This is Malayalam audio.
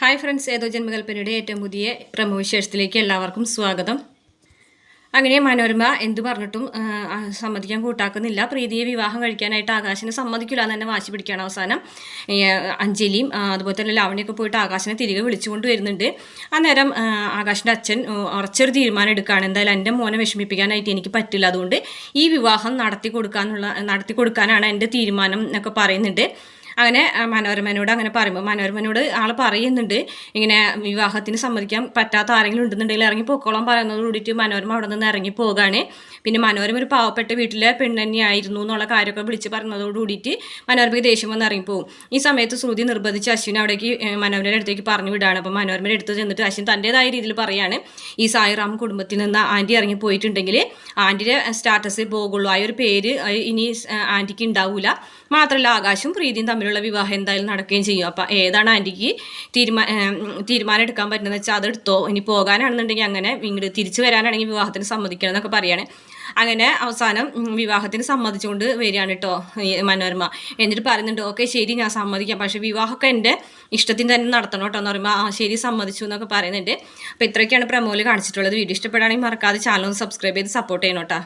ഹായ് ഫ്രണ്ട്സ് ഏതോ ജന്മകൽപ്പനയുടെ ഏറ്റവും പുതിയ പ്രമുഖ വിശേഷത്തിലേക്ക് എല്ലാവർക്കും സ്വാഗതം. അങ്ങനെ മനോരമ എന്തു പറഞ്ഞിട്ടും സമ്മതിക്കാൻ കൂട്ടാക്കുന്നില്ല. പ്രീതിയെ വിവാഹം കഴിക്കാനായിട്ട് ആകാശിനെ സമ്മതിക്കില്ല എന്ന് തന്നെ വാശി പിടിക്കുകയാണ് അവസാനം. അഞ്ജലിയും അതുപോലെ തന്നെ ലാവണിയൊക്കെ പോയിട്ട് ആകാശിനെ തിരികെ വിളിച്ചുകൊണ്ട് വരുന്നുണ്ട്. അന്നേരം ആകാശിന്റെ അച്ഛൻ ഉറച്ചൊരു തീരുമാനം എടുക്കുകയാണ്. എന്തായാലും എന്റെ മോനെ വിഷമിപ്പിക്കാനായിട്ട് എനിക്ക് പറ്റില്ല. അതുകൊണ്ട് ഈ വിവാഹം നടത്തി കൊടുക്കാനുള്ള നടത്തി കൊടുക്കാനാണ് എന്റെ തീരുമാനം എന്നൊക്കെ പറയുന്നുണ്ട്. അങ്ങനെ മനോരമനോട് അങ്ങനെ പറയുമ്പോൾ മനോരമനോട് ആൾ പറയുന്നുണ്ട്. ഇങ്ങനെ വിവാഹത്തിന് സമ്മതിക്കാൻ പറ്റാത്ത ആരെങ്കിലും ഉണ്ടെന്നുണ്ടെങ്കിൽ ഇറങ്ങി പൊക്കോളം പറയുന്നത് കൂടിയിട്ട് മനോരമ അവിടെ നിന്ന് ഇറങ്ങി പോകാണ്. പിന്നെ മനോരമ ഒരു പാവപ്പെട്ട വീട്ടിലെ പെണ്ണന്നെയായിരുന്നു എന്നുള്ള കാര്യമൊക്കെ വിളിച്ച് പറഞ്ഞതോട് കൂടിയിട്ട് മനോരമയ്ക്ക് ദേഷ്യം വന്ന് പോകും ഈ സമയത്ത് ശ്രുതി നിർബന്ധിച്ച് അശ്വിനെ അവിടേക്ക് മനോരമയുടെ അടുത്തേക്ക് പറഞ്ഞു വിടാണ്. അപ്പോൾ മനോരമയുടെ അടുത്ത് ചെന്നിട്ട് അശ്വിൻ തന്റെതായ രീതിയിൽ പറയാണ്. ഈ സായിറാം കുടുംബത്തിൽ നിന്ന് ആന്റി ഇറങ്ങി പോയിട്ടുണ്ടെങ്കിൽ ആന്റിയുടെ സ്റ്റാറ്റസ് പോകുള്ളൂ. ആ ഒരു പേര് ഇനി ആന്റിക്ക് ഉണ്ടാവില്ല മാത്രമല്ല ആകാശും പ്രീതിയും തമ്മിലുള്ള വിവാഹം എന്തായാലും നടക്കുകയും ചെയ്യും. അപ്പം ഏതാണ് ആന്റിക്ക് തീരുമാന തീരുമാനം എടുക്കാൻ പറ്റുന്നത്? വെച്ചാൽ അതെടുത്തോ ഇനി പോകാനാണെന്നുണ്ടെങ്കിൽ അങ്ങനെ ഇങ്ങോട്ട് തിരിച്ചു വരാനാണെങ്കിൽ വിവാഹത്തിന് സമ്മതിക്കണം എന്നൊക്കെ പറയാണ്. അങ്ങനെ അവസാനം വിവാഹത്തിന് സമ്മതിച്ചുകൊണ്ട് വരികയാണ് കേട്ടോ മനോരമ. എന്നിട്ട് പറയുന്നുണ്ട് ഓക്കെ ശരി ഞാൻ സമ്മതിക്കാം. പക്ഷേ വിവാഹമൊക്കെ എന്റെ ഇഷ്ടത്തിന് തന്നെ നടത്തണം കേട്ടോ എന്ന് പറയുമ്പോൾ ആ ശരി സമ്മതിച്ചു എന്നൊക്കെ പറയുന്നുണ്ട്. അപ്പോൾ ഇത്രയൊക്കെയാണ് പ്രമോൽ കാണിച്ചിട്ടുള്ളത്. വീഡിയോ ഇഷ്ടപ്പെടുകയാണെങ്കിൽ മറക്കാതെ ചാനൽ ഒന്ന് സബ്സ്ക്രൈബ് ചെയ്ത് സപ്പോർട്ട് ചെയ്യണം കേട്ടോ